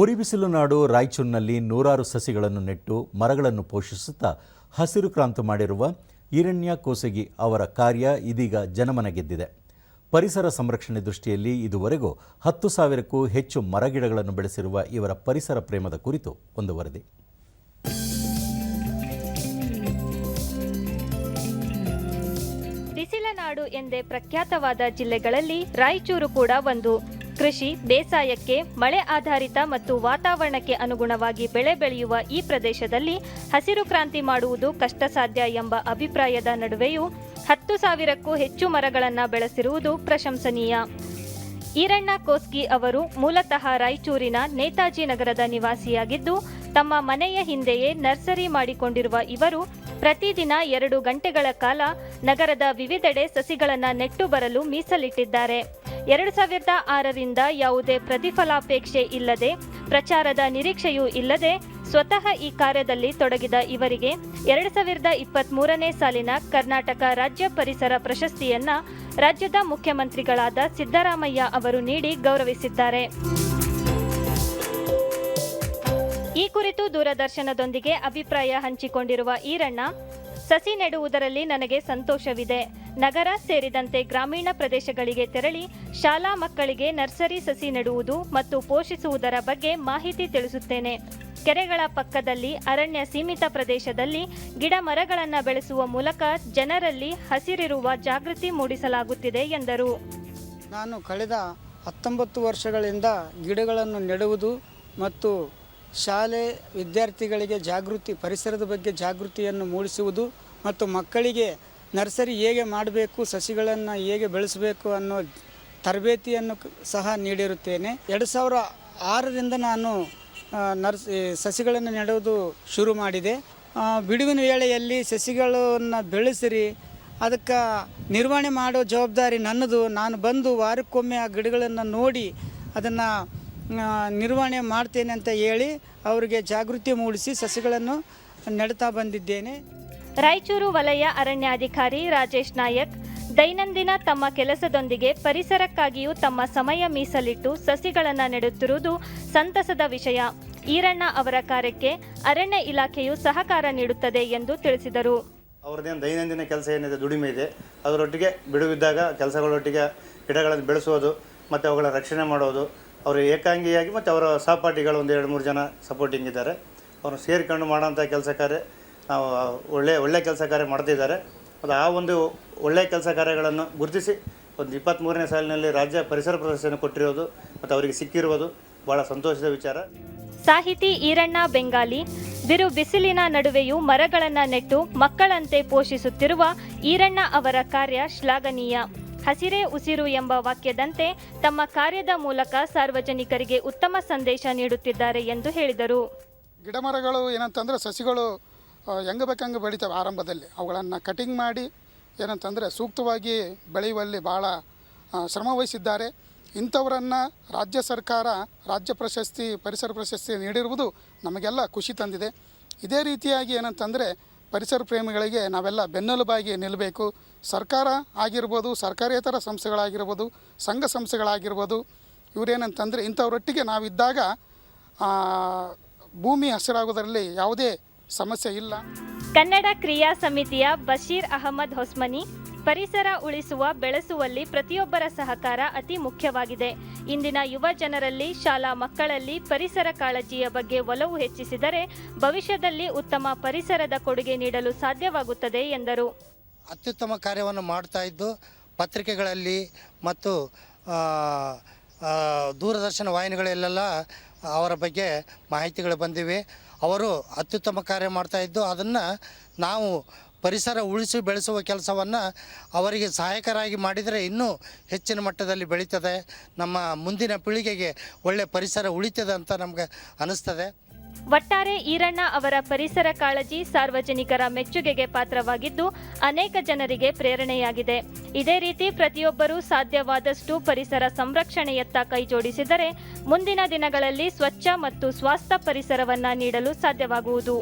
ಉರಿಬಿಸಿಲು ನಾಡು ರಾಯಚೂರಿನಲ್ಲಿ ನೂರಾರು ಸಸಿಗಳನ್ನು ನೆಟ್ಟು ಮರಗಳನ್ನು ಪೋಷಿಸುತ್ತಾ ಹಸಿರು ಕ್ರಾಂತಿ ಮಾಡಿರುವ ಈರಣ್ಯ ಕೋಸಗಿ ಅವರ ಕಾರ್ಯ ಇದೀಗ ಜನಮನ ಗೆದ್ದಿದೆ. ಪರಿಸರ ಸಂರಕ್ಷಣೆ ದೃಷ್ಟಿಯಲ್ಲಿ ಇದುವರೆಗೂ ಹತ್ತು ಸಾವಿರಕ್ಕೂ ಹೆಚ್ಚು ಮರಗಿಡಗಳನ್ನು ಬೆಳೆಸಿರುವ ಇವರ ಪರಿಸರ ಪ್ರೇಮದ ಕುರಿತು ಒಂದು ವರದಿ. ಬಿಸಿಲ ನಾಡು ಎಂದೇ ಪ್ರಖ್ಯಾತವಾದ ಜಿಲ್ಲೆಗಳಲ್ಲಿ ರಾಯಚೂರು ಕೂಡ ಒಂದು. ಕೃಷಿ, ಬೇಸಾಯಕ್ಕೆ, ಮಳೆ ಆಧಾರಿತ ಮತ್ತು ವಾತಾವರಣಕ್ಕೆ ಅನುಗುಣವಾಗಿ ಬೆಳೆ ಬೆಳೆಯುವ ಈ ಪ್ರದೇಶದಲ್ಲಿ ಹಸಿರು ಕ್ರಾಂತಿ ಮಾಡುವುದು ಕಷ್ಟ ಸಾಧ್ಯ ಎಂಬ ಅಭಿಪ್ರಾಯದ ನಡುವೆಯೂ ಹತ್ತು ಸಾವಿರಕ್ಕೂ ಹೆಚ್ಚು ಮರಗಳನ್ನು ಬೆಳೆಸಿರುವುದು ಪ್ರಶಂಸನೀಯ. ಈರಣ್ಣ ಕೋಸ್ಗಿ ಅವರು ಮೂಲತಃ ರಾಯಚೂರಿನ ನೇತಾಜಿ ನಗರದ ನಿವಾಸಿಯಾಗಿದ್ದು, ತಮ್ಮ ಮನೆಯ ಹಿಂದೆಯೇ ನರ್ಸರಿ ಮಾಡಿಕೊಂಡಿರುವ ಇವರು ಪ್ರತಿದಿನ ಎರಡು ಗಂಟೆಗಳ ಕಾಲ ನಗರದ ವಿವಿಧೆಡೆ ಸಸಿಗಳನ್ನು ನೆಟ್ಟು ಬರಲು ಮೀಸಲಿಟ್ಟಿದ್ದಾರೆ. ಎರಡು ಸಾವಿರದ ಆರರಿಂದ ಯಾವುದೇ ಪ್ರತಿಫಲಾಪೇಕ್ಷೆ ಇಲ್ಲದೆ, ಪ್ರಚಾರದ ನಿರೀಕ್ಷೆಯೂ ಇಲ್ಲದೆ ಸ್ವತಃ ಈ ಕಾರ್ಯದಲ್ಲಿ ತೊಡಗಿದ ಇವರಿಗೆ ಎರಡು ಸಾವಿರದ ಇಪ್ಪತ್ತ್ಮೂರನೇ ಸಾಲಿನ ಕರ್ನಾಟಕ ರಾಜ್ಯ ಪರಿಸರ ಪ್ರಶಸ್ತಿಯನ್ನ ರಾಜ್ಯದ ಮುಖ್ಯಮಂತ್ರಿಗಳಾದ ಸಿದ್ದರಾಮಯ್ಯ ಅವರು ನೀಡಿ ಗೌರವಿಸಿದ್ದಾರೆ. ಈ ಕುರಿತು ದೂರದರ್ಶನದೊಂದಿಗೆ ಅಭಿಪ್ರಾಯ ಹಂಚಿಕೊಂಡಿರುವ ಈರಣ್ಣ ಸಸಿ ನೆಡುವುದರಲ್ಲಿ ನನಗೆ ಸಂತೋಷವಿದೆ. ನಗರ ಸೇರಿದಂತೆ ಗ್ರಾಮೀಣ ಪ್ರದೇಶಗಳಿಗೆ ತೆರಳಿ ಶಾಲಾ ಮಕ್ಕಳಿಗೆ ನರ್ಸರಿ ಸಸಿ ನೆಡುವುದು ಮತ್ತು ಪೋಷಿಸುವುದರ ಬಗ್ಗೆ ಮಾಹಿತಿ ತಿಳಿಸುತ್ತೇನೆ. ಕೆರೆಗಳ ಪಕ್ಕದಲ್ಲಿ, ಅರಣ್ಯ ಸೀಮಿತ ಪ್ರದೇಶದಲ್ಲಿ ಗಿಡ ಮರಗಳನ್ನು ಬೆಳೆಸುವ ಮೂಲಕ ಜನರಲ್ಲಿ ಹಸಿರಿರುವ ಜಾಗೃತಿ ಮೂಡಿಸಲಾಗುತ್ತಿದೆ ಎಂದರು. ನಾನು ಕಳೆದ ಹತ್ತೊಂಬತ್ತು ವರ್ಷಗಳಿಂದ ಗಿಡಗಳನ್ನು ನೆಡುವುದು ಮತ್ತು ಶಾಲೆ ವಿದ್ಯಾರ್ಥಿಗಳಿಗೆ ಜಾಗೃತಿ, ಪರಿಸರದ ಬಗ್ಗೆ ಜಾಗೃತಿಯನ್ನು ಮೂಡಿಸುವುದು ಮತ್ತು ಮಕ್ಕಳಿಗೆ ನರ್ಸರಿ ಹೇಗೆ ಮಾಡಬೇಕು, ಸಸಿಗಳನ್ನು ಹೇಗೆ ಬೆಳೆಸಬೇಕು ಅನ್ನೋ ತರಬೇತಿಯನ್ನು ಸಹ ನೀಡಿರುತ್ತೇನೆ. ಎರಡು ಸಾವಿರ ಆರರಿಂದ ನಾನು ನರ್ಸ್ ಸಸಿಗಳನ್ನು ನೆಡುವುದು ಶುರು ಮಾಡಿದೆ. ಬಿಡುವಿನ ವೇಳೆಯಲ್ಲಿ ಸಸಿಗಳನ್ನು ಬೆಳೆಸಿರಿ, ಅದಕ್ಕೆ ನಿರ್ವಹಣೆ ಮಾಡೋ ಜವಾಬ್ದಾರಿ ನನ್ನದು. ನಾನು ಬಂದು ವಾರಕ್ಕೊಮ್ಮೆ ಆ ಗಿಡಗಳನ್ನು ನೋಡಿ ಅದನ್ನು ನಿರ್ವಹಣೆ ಮಾಡ್ತೇನೆ ಅಂತ ಹೇಳಿ ಅವರಿಗೆ ಜಾಗೃತಿ ಮೂಡಿಸಿ ಸಸಿಗಳನ್ನು ನೆಡ್ತಾ ಬಂದಿದ್ದೇನೆ. ರಾಯಚೂರು ವಲಯ ಅರಣ್ಯಾಧಿಕಾರಿ ರಾಜೇಶ್ ನಾಯಕ್ ದೈನಂದಿನ ತಮ್ಮ ಕೆಲಸದೊಂದಿಗೆ ಪರಿಸರಕ್ಕಾಗಿಯೂ ತಮ್ಮ ಸಮಯ ಮೀಸಲಿಟ್ಟು ಸಸಿಗಳನ್ನು ನೆಡುತ್ತಿರುವುದು ಸಂತಸದ ವಿಷಯ. ಈರಣ್ಣ ಅವರ ಕಾರ್ಯಕ್ಕೆ ಅರಣ್ಯ ಇಲಾಖೆಯು ಸಹಕಾರ ನೀಡುತ್ತದೆ ಎಂದು ತಿಳಿಸಿದರು. ಅವ್ರದ್ದೇನು ದೈನಂದಿನ ಕೆಲಸ ಏನಿದೆ ದುಡಿಮೆ ಇದೆ ಅದರೊಟ್ಟಿಗೆ ಬಿಡುವಿದ್ದಾಗ ಕೆಲಸಗಳೊಟ್ಟಿಗೆ ಗಿಡಗಳನ್ನು ಬೆಳೆಸೋದು ಮತ್ತು ಅವುಗಳ ರಕ್ಷಣೆ ಮಾಡೋದು ಅವರು ಏಕಾಂಗಿಯಾಗಿ ಮತ್ತು ಅವರ ಸಹಪಾಠಿಗಳು ಒಂದು ಎರಡು ಮೂರು ಜನ ಸಪೋರ್ಟಿಂಗ್ ಇದ್ದಾರೆ. ಅವರು ಸೇರಿಕೊಂಡು ಮಾಡೋಂಥ ಕೆಲಸ ಕಾರ್ಯ ನಾವು ಒಳ್ಳೆ ಒಳ್ಳೆಯ ಕೆಲಸ ಕಾರ್ಯ ಮಾಡ್ತಿದ್ದಾರೆ. ಮತ್ತು ಆ ಒಂದು ಒಳ್ಳೆಯ ಕೆಲಸ ಕಾರ್ಯಗಳನ್ನು ಗುರುತಿಸಿ ಒಂದು ಇಪ್ಪತ್ತ್ಮೂರನೇ ಸಾಲಿನಲ್ಲಿ ರಾಜ್ಯ ಪರಿಸರ ಪ್ರದರ್ಶನ ಕೊಟ್ಟಿರೋದು ಮತ್ತು ಅವರಿಗೆ ಸಿಕ್ಕಿರುವುದು ಭಾಳ ಸಂತೋಷದ ವಿಚಾರ. ಸಾಹಿತಿ ಈರಣ್ಣ ಬೆಂಗಾಲಿ, ಬಿರು ಬಿಸಿಲಿನ ನಡುವೆಯೂ ಮರಗಳನ್ನು ನೆಟ್ಟು ಮಕ್ಕಳಂತೆ ಪೋಷಿಸುತ್ತಿರುವ ಈರಣ್ಣ ಅವರ ಕಾರ್ಯ ಶ್ಲಾಘನೀಯ. ಹಸಿರೇ ಉಸಿರು ಎಂಬ ವಾಕ್ಯದಂತೆ ತಮ್ಮ ಕಾರ್ಯದ ಮೂಲಕ ಸಾರ್ವಜನಿಕರಿಗೆ ಉತ್ತಮ ಸಂದೇಶ ನೀಡುತ್ತಿದ್ದಾರೆ ಎಂದು ಹೇಳಿದರು. ಗಿಡ ಮರಗಳು ಏನಂತಂದರೆ ಸಸಿಗಳು ಹೆಂಗ ಬೇಕಂಗೆ ಆರಂಭದಲ್ಲಿ. ಅವುಗಳನ್ನು ಕಟಿಂಗ್ ಮಾಡಿ ಏನಂತಂದರೆ ಸೂಕ್ತವಾಗಿ ಬೆಳೆಯುವಲ್ಲಿ ಭಾಳ ಶ್ರಮವಹಿಸಿದ್ದಾರೆ ಶ್ರಮ ವಹಿಸಿದ್ದಾರೆ. ಇಂಥವರನ್ನು ರಾಜ್ಯ ಸರ್ಕಾರ, ರಾಜ್ಯ ಪ್ರಶಸ್ತಿ, ಪರಿಸರ ಪ್ರಶಸ್ತಿ ನೀಡಿರುವುದು ನಮಗೆಲ್ಲ ಖುಷಿ ತಂದಿದೆ. ಇದೇ ರೀತಿಯಾಗಿ ಏನಂತಂದರೆ ಪರಿಸರ ಪ್ರೇಮಿಗಳಿಗೆ ನಾವೆಲ್ಲ ಬೆನ್ನೆಲುಬಾಗಿ ನಿಲ್ಲಬೇಕು. ಸರ್ಕಾರ ಆಗಿರ್ಬೋದು, ಸರ್ಕಾರೇತರ ಸಂಸ್ಥೆಗಳಾಗಿರ್ಬೋದು, ಸಂಘ ಸಂಸ್ಥೆಗಳಾಗಿರ್ಬೋದು, ಇವರೇನಂತಂದರೆ ಇಂಥವರೊಟ್ಟಿಗೆ ನಾವಿದ್ದಾಗ ಭೂಮಿ ಹಸಿರಾಗೋದರಲ್ಲಿ ಯಾವುದೇ ಸಮಸ್ಯೆ ಇಲ್ಲ. ಕನ್ನಡ ಕ್ರಿಯಾ ಸಮಿತಿಯ ಬಶೀರ್ ಅಹಮದ್ ಹೊಸ್ಮನಿ ಪರಿಸರ ಉಳಿಸುವ, ಬೆಳೆಸುವಲ್ಲಿ ಪ್ರತಿಯೊಬ್ಬರ ಸಹಕಾರ ಅತಿ ಮುಖ್ಯವಾಗಿದೆ. ಇಂದಿನ ಯುವ ಜನರಲ್ಲಿ, ಶಾಲಾ ಮಕ್ಕಳಲ್ಲಿ ಪರಿಸರ ಕಾಳಜಿಯ ಬಗ್ಗೆ ಒಲವು ಹೆಚ್ಚಿಸಿದರೆ ಭವಿಷ್ಯದಲ್ಲಿ ಉತ್ತಮ ಪರಿಸರದ ಕೊಡುಗೆ ನೀಡಲು ಸಾಧ್ಯವಾಗುತ್ತದೆ, ಎಂದರು. ಅತ್ಯುತ್ತಮ ಕಾರ್ಯವನ್ನು ಮಾಡ್ತಾ ಇದ್ದು, ಪತ್ರಿಕೆಗಳಲ್ಲಿ ಮತ್ತು ದೂರದರ್ಶನ ವಾಹಿನಿಗಳಲ್ಲೆಲ್ಲ ಅವರ ಬಗ್ಗೆ ಮಾಹಿತಿಗಳು ಬಂದಿವೆ. ಅವರು ಅತ್ಯುತ್ತಮ ಕಾರ್ಯ ಮಾಡ್ತಾ ಇದ್ದು, ಅದನ್ನು ನಾವು ಪರಿಸರ ಉಳಿಸಿ ಬೆಳೆಸುವ ಕೆಲಸವನ್ನು ಅವರಿಗೆ ಸಹಾಯಕರಾಗಿ ಮಾಡಿದರೆ ಇನ್ನೂ ಹೆಚ್ಚಿನ ಮಟ್ಟದಲ್ಲಿ ಬೆಳೀತದೆ. ನಮ್ಮ ಮುಂದಿನ ಪೀಳಿಗೆಗೆ ಒಳ್ಳೆಯ ಪರಿಸರ ಉಳಿತದೆ ಅಂತ ನಮಗೆ ಅನಿಸ್ತದೆ. ಒಟ್ಟಾರೆ ಈರಣ್ಣ ಅವರ ಪರಿಸರ ಕಾಳಜಿ ಸಾರ್ವಜನಿಕರ ಮೆಚ್ಚುಗೆಗೆ ಪಾತ್ರವಾಗಿದ್ದು ಅನೇಕ ಜನರಿಗೆ ಪ್ರೇರಣೆಯಾಗಿದೆ. ಇದೇ ರೀತಿ ಪ್ರತಿಯೊಬ್ಬರೂ ಸಾಧ್ಯವಾದಷ್ಟು ಪರಿಸರ ಸಂರಕ್ಷಣೆಯತ್ತ ಕೈಜೋಡಿಸಿದರೆ ಮುಂದಿನ ದಿನಗಳಲ್ಲಿ ಸ್ವಚ್ಛ ಮತ್ತು ಸ್ವಾಸ್ಥ ಪರಿಸರವನ್ನ ನೀಡಲು ಸಾಧ್ಯವಾಗುವುದು.